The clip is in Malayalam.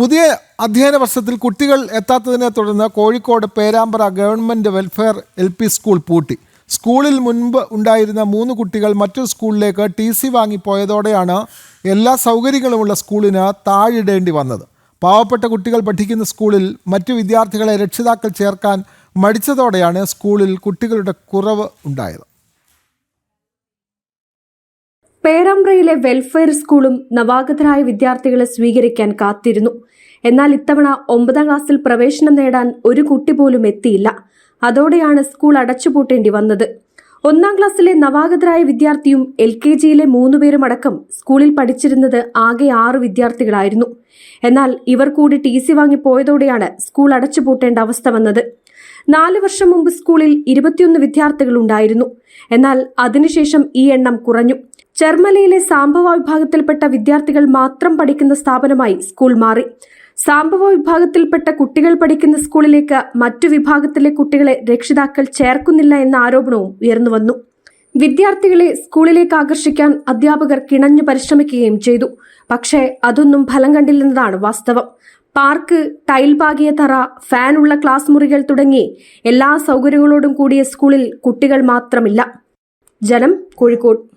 പുതിയ അധ്യയന വർഷത്തിൽ കുട്ടികൾ എത്താത്തതിനെ തുടർന്ന് Kozhikode Perambra government welfare L P school പൂട്ടി. സ്കൂളിൽ മുൻപ് ഉണ്ടായിരുന്ന മൂന്ന് കുട്ടികൾ മറ്റൊരു സ്കൂളിലേക്ക് ടി സി വാങ്ങിപ്പോയതോടെയാണ് എല്ലാ സൗകര്യങ്ങളുമുള്ള സ്കൂളിന് താഴിടേണ്ടി വന്നത്. പാവപ്പെട്ട കുട്ടികൾ പഠിക്കുന്ന സ്കൂളിൽ മറ്റു വിദ്യാർത്ഥികളെ രക്ഷിതാക്കൾ ചേർക്കാൻ മടിച്ചതോടെയാണ് സ്കൂളിൽ കുട്ടികളുടെ കുറവ് ഉണ്ടായത്. പേരാമ്പ്രയിലെ വെൽഫെയർ സ്കൂളും നവാഗതരായ വിദ്യാർത്ഥികളെ സ്വീകരിക്കാൻ കാത്തിരുന്നു. എന്നാൽ ഇത്തവണ ഒമ്പതാം ക്ലാസ്സിൽ പ്രവേശനം നേടാൻ ഒരു കുട്ടി പോലും എത്തിയില്ല. അതോടെയാണ് സ്കൂൾ അടച്ചുപൂട്ടേണ്ടി വന്നത്. ഒന്നാം ക്ലാസ്സിലെ നവാഗതരായ വിദ്യാർത്ഥിയും എൽ കെ ജിയിലെ മൂന്നുപേരും അടക്കം സ്കൂളിൽ പഠിച്ചിരുന്നത് ആകെ ആറ് വിദ്യാർത്ഥികളായിരുന്നു. എന്നാൽ ഇവർ കൂടി ടി സി വാങ്ങിപ്പോയതോടെയാണ് സ്കൂൾ അടച്ചുപൂട്ടേണ്ട അവസ്ഥ വന്നത്. നാല് വർഷം മുമ്പ് സ്കൂളിൽ ഇരുപത്തിയൊന്ന് വിദ്യാർത്ഥികൾ ഉണ്ടായിരുന്നു എന്നാൽ അതിനുശേഷം ഈ എണ്ണം കുറഞ്ഞു. ചെർമലയിലെ സാംഭവ വിഭാഗത്തിൽപ്പെട്ട വിദ്യാർത്ഥികൾ മാത്രം പഠിക്കുന്ന സ്ഥാപനമായി സ്കൂൾ മാറി. സാംഭവ വിഭാഗത്തിൽപ്പെട്ട കുട്ടികൾ പഠിക്കുന്ന സ്കൂളിലേക്ക് മറ്റു വിഭാഗത്തിലെ കുട്ടികളെ രക്ഷിതാക്കൾ ചേർക്കുന്നില്ല എന്ന ആരോപണവും ഉയർന്നുവന്നു വിദ്യാർത്ഥികളെ സ്കൂളിലേക്ക് ആകർഷിക്കാൻ അധ്യാപകർ കിണഞ്ഞു പരിശ്രമിക്കുകയും ചെയ്തു. പക്ഷേ അതൊന്നും ഫലം കണ്ടില്ലെന്നതാണ് വാസ്തവം. പാർക്ക് ടൈൽ പാകിയ തറ ഫാനുള്ള ക്ലാസ് മുറികൾ തുടങ്ങി എല്ലാ സൗകര്യങ്ങളോടും കൂടിയ സ്കൂളിൽ കുട്ടികൾ മാത്രമില്ല. ജനം കോഴിക്കോട്.